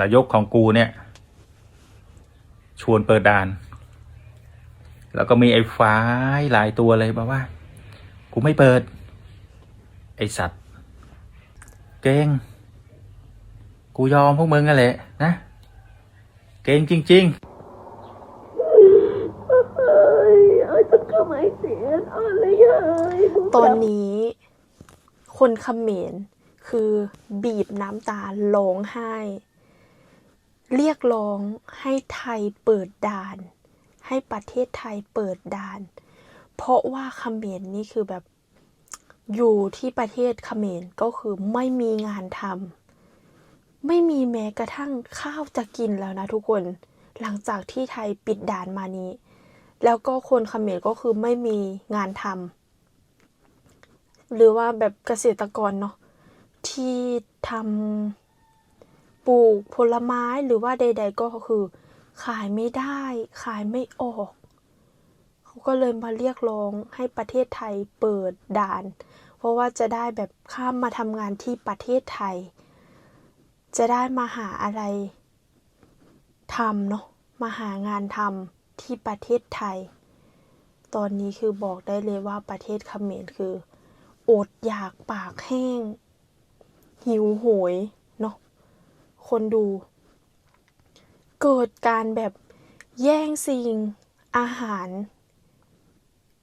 นายกของกูเนี่ย ชวนเปิดด่าน แล้วก็มีไอ้ฟ้ายหลายตัวเลยบอกว่า กูไม่เปิด ไอ้สัตว์ เก่งกูยอมพวกมึงกันแหละนะ เก่งจริงๆตอนนี้ คนเขมรคือบีบน้ำตาร้องไห้ เรียกร้องให้ไทยเปิดด่าน ให้ประเทศไทยเปิดด่าน เพราะว่าเขมรนี่คือแบบอยู่ที่ประเทศเขมรก็คือไม่มีงานทำไม่มีแม้กระทั่งข้าวจะกินแล้วนะทุกคน หลังจากที่ไทยปิดด่านมานี้ แล้วก็คนเขมรก็คือไม่มีงานทำหรือว่าแบบเกษตรกรเนาะที่ทำ ปลูกผลไม้หรือว่าใด ๆ ก็คือ ขายไม่ได้ ขายไม่ออก เขาก็เลยมาเรียกร้องให้ประเทศไทยเปิดด่าน เพราะว่าจะได้แบบข้ามมาทำงานที่ประเทศไทย จะได้มาหาอะไรทำเนาะมาหางานทำที่ประเทศไทย ตอนนี้คือบอกได้เลยว่าประเทศเขมรคือ อดอยากปากแห้ง หิวโหย คนดู เกิดการแบบแย่งซิงอาหาร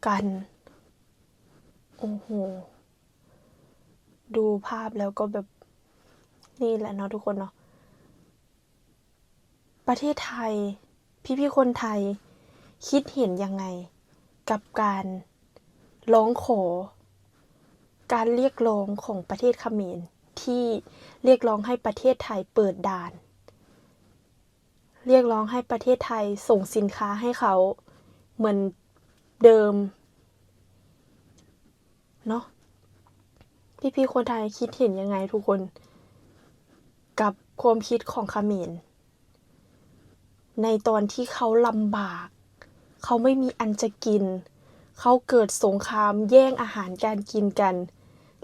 กัน โอ้โห ดูภาพแล้วก็แบบนี่แหละเนาะทุกคนเนาะประเทศไทย พี่ๆคนไทย คิดเห็นยังไง กับการร้องขอ การเรียกร้องของประเทศเขมร ที่เรียกร้องให้ประเทศไทยเปิดด่าน เรียกร้องให้ประเทศไทยส่งสินค้าให้เขาเหมือนเดิมเนาะพี่ๆคนไทยคิดเห็นยังไงทุกคน กับความคิดของเขมรในตอนที่เขาลำบาก เขาไม่มีอันจะกิน เขาเกิดสงครามแย่งอาหารการกินกัน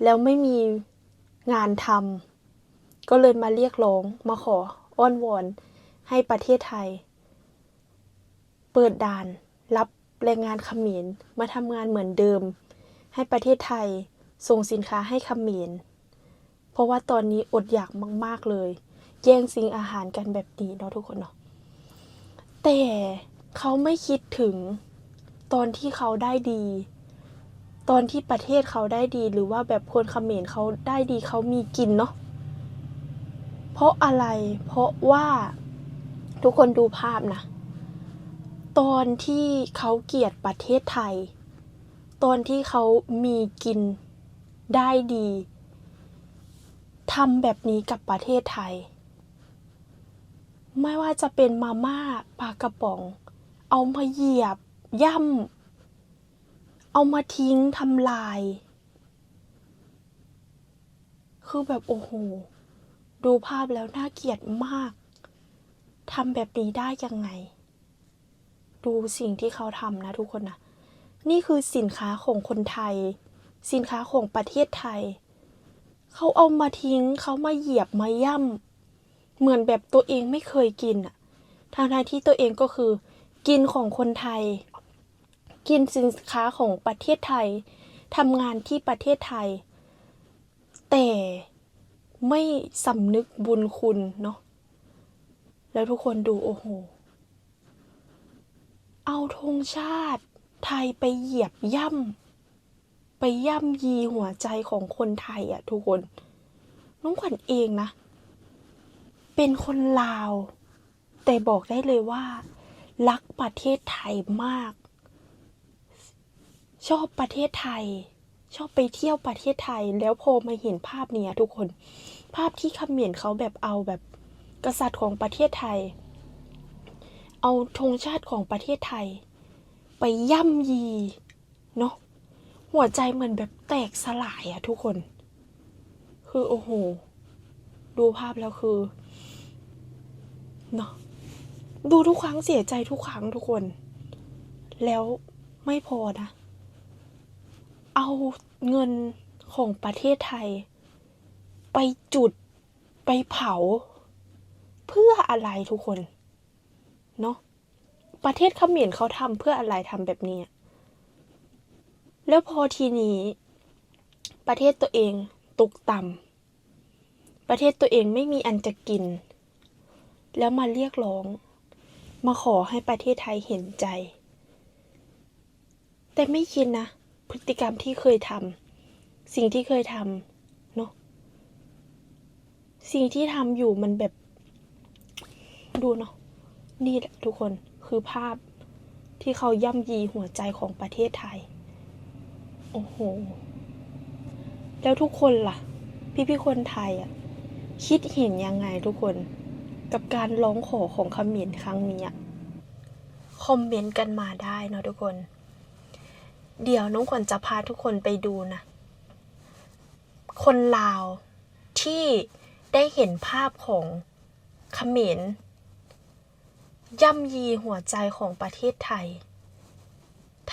แล้วไม่มี งานทำก็เลยมาเรียกร้องมาขออ้อนวอนให้ประเทศไทย เปิดด่านรับแรงงานเขมรมาทำงานเหมือนเดิม ให้ประเทศไทยส่งสินค้าให้เขมรเพราะว่าตอนนี้อดอยากมาก ๆเลย แย่งซิงอาหารกันแบบนี้เนาะทุกคนเนาะแต่เขาไม่คิดถึงตอนที่เขาได้ดี ตอนที่ประเทศเขาได้ดีหรือว่าแบบคนเขมรเขาได้ดีเขามีกินเนาะเพราะอะไร เพราะว่าทุกคนดูภาพนะ ตอนที่เขาเกลียดประเทศไทย ตอนที่เขามีกินได้ดีทำแบบนี้กับประเทศไทย ไม่ว่าจะเป็นมาม่าปลากระป๋อง เอามาเหยียบย่ำ เอามาทิ้งทำลาย คือแบบโอ้โห ดูภาพแล้วน่าเกลียดมากทำแบบนี้ได้ยังไง ดูสิ่งที่เขาทำนะทุกคนนะนี่คือสินค้าของคนไทย สินค้าของประเทศไทย เขาเอามาทิ้งเขามาเหยียบมาย่ำเหมือนแบบตัวเองไม่เคยกินอะทางทที่ตัวเองก็คือ กินของคนไทย กินสินค้าของประเทศไทยทำงานที่ประเทศไทย แต่ไม่สำนึกบุญคุณเนาะแล้วทุกคนดูโอ้โห เอาธงชาติไทยไปเหยียบย่ำไปย่ำยีหัวใจของคนไทยอะทุกคน น้องขวัญเองนะ เป็นคนลาว แต่บอกได้เลยว่า รักประเทศไทยมาก ชอบประเทศไทย ชอบไปเที่ยวประเทศไทย แล้วพอมาเห็นภาพเนี้ยทุกคน ภาพที่เขมรเขาแบบเอาแบบกษัตริย์ของประเทศไทย เอาธงชาติของประเทศไทย ไปย่ำยีเนาะหัวใจเหมือนแบบแตกสลายอะทุกคน คือโอ้โห ดูภาพแล้วคือเนาะดูทุกครั้งเสียใจทุกครั้งทุกคน แล้วไม่พอนะ เอาเงินของประเทศไทย ไปจุดไปเผา เพื่ออะไรทุกคน เนาะประเทศเขมรเขาทำเพื่ออะไรทำแบบนี้ แล้วพอทีนี้ ประเทศตัวเองตกต่ำประเทศตัวเองไม่มีอันจะกิน แล้วมาเรียกร้อง มาขอให้ประเทศไทยเห็นใจ แต่ไม่คิดนะ พฤติกรรมที่เคยทำสิ่งที่เคยทำเนาะสิ่งที่ทำอยู่มันแบบ ดูเนาะนี่แหละทุกคนคือภาพที่เขาย่ำยีหัวใจของประเทศไทย โอ้โห แล้วทุกคนล่ะ พี่พี่คนไทยอะ คิดเห็นยังไงทุกคน กับการร้องขอของเขมรครั้งนี้อะคอมเมนต์กันมาได้เนาะทุกคน เดี๋ยวน้องขวัญจะพาทุกคนไปดูนะ คนลาวที่ได้เห็นภาพของเขมรย่ำยีหัวใจของประเทศไทย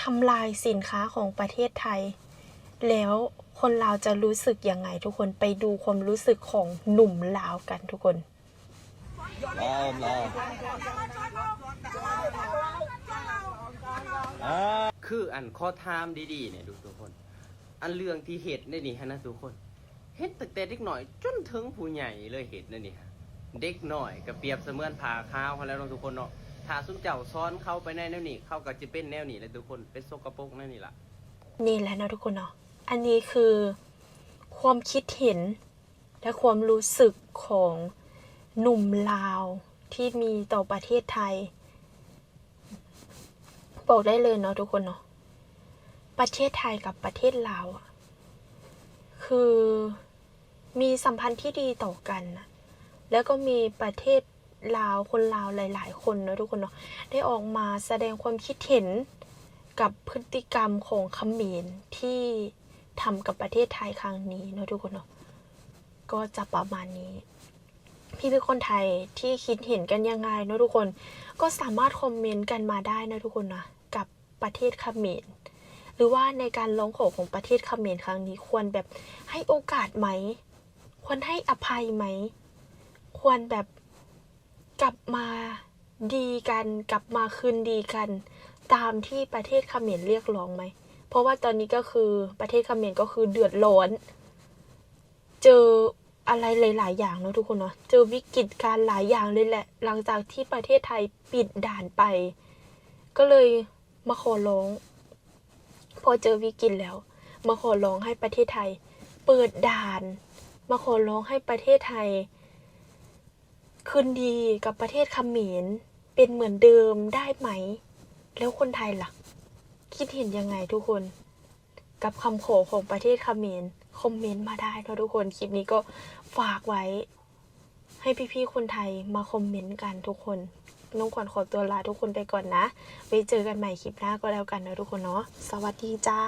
ทำลายสินค้าของประเทศไทย แล้วคนลาวจะรู้สึกยังไงทุกคนไปดูความรู้สึกของหนุ่มลาวกันทุกคนลอมลอม คืออันข้อทามดีๆเนี่ยดูทุกคน อันเรื่องที่เห็ดนี่นี่ฮะนะทุกคนเห็ดตั้งแต่เด็กหน่อย จนถึงผู้ใหญ่เลยเห็ดนั่นนี่ฮะเด็กหน่อยก็เปรียบเสมือนผ่าข้าวเขาแล้วทุกคนเนาะถ้าสุนเจ้าซ้อนเข้าไปในแนวนี้เข้าก็จะเป็นแนวนี้เลยทุกคนเป็นโซกโปกนั่นนี่ละนี่แหละนะทุกคนเนาะอันนี้คือ ความคิดเห็น และความรู้สึกของหนุ่มลาวที่มีต่อประเทศไทย บอกได้เลยเนาะทุกคนเนาะประเทศไทยกับประเทศลาวอะคือมีสัมพันธ์ที่ดีต่อกันนะแล้วก็มีประเทศลาวคนลาวหลาย ๆ คนเนาะทุกคนเนาะได้ออกมาแสดงความคิดเห็นกับพฤติกรรมของเขมรที่ทำกับประเทศไทยครั้งนี้เนอะทุกคนเนาะก็จะประมาณนี้ พี่เป็นคนไทยที่คิดเห็นกันยังไงเนอะทุกคน ก็สามารถคอมเมนต์กันมาได้นะทุกคนนะ ประเทศเขมรหรือว่าในการร้องขอของประเทศเขมรครั้งนี้ควรแบบให้โอกาสไหม ควรให้อภัยไหม ควรแบบกลับมาดีกันกลับมาคืนดีกัน ตามที่ประเทศเขมรเรียกร้องไหม เพราะว่าตอนนี้ก็คือประเทศเขมรก็คือเดือดร้อน เจออะไรหลาย ๆ อย่างเนอะทุกคนเนาะเจอวิกฤตการณ์หลายอย่างเลยแหละ หลังจากที่ประเทศไทยปิดด่านไป ก็เลย มาขอร้อง พอเจอวิกฤตแล้ว มาขอร้องให้ประเทศไทย เปิดด่าน มาขอร้องให้ประเทศไทย คืนดีกับประเทศเขมรเป็นเหมือนเดิมได้ไหม แล้วคนไทยล่ะ คิดเห็นยังไงทุกคน กับคำขอของประเทศเขมรคอมเมนต์มาได้นะทุกคนคลิปนี้ก็ฝากไว้ ให้พี่ๆคนไทยมาคอมเมนต์กันทุกคน น้องขวัญขอตัวลาทุกคนไปก่อนนะ ไปเจอกันใหม่คลิปหน้าก็แล้วกันนะทุกคนเนาะ สวัสดีจ้า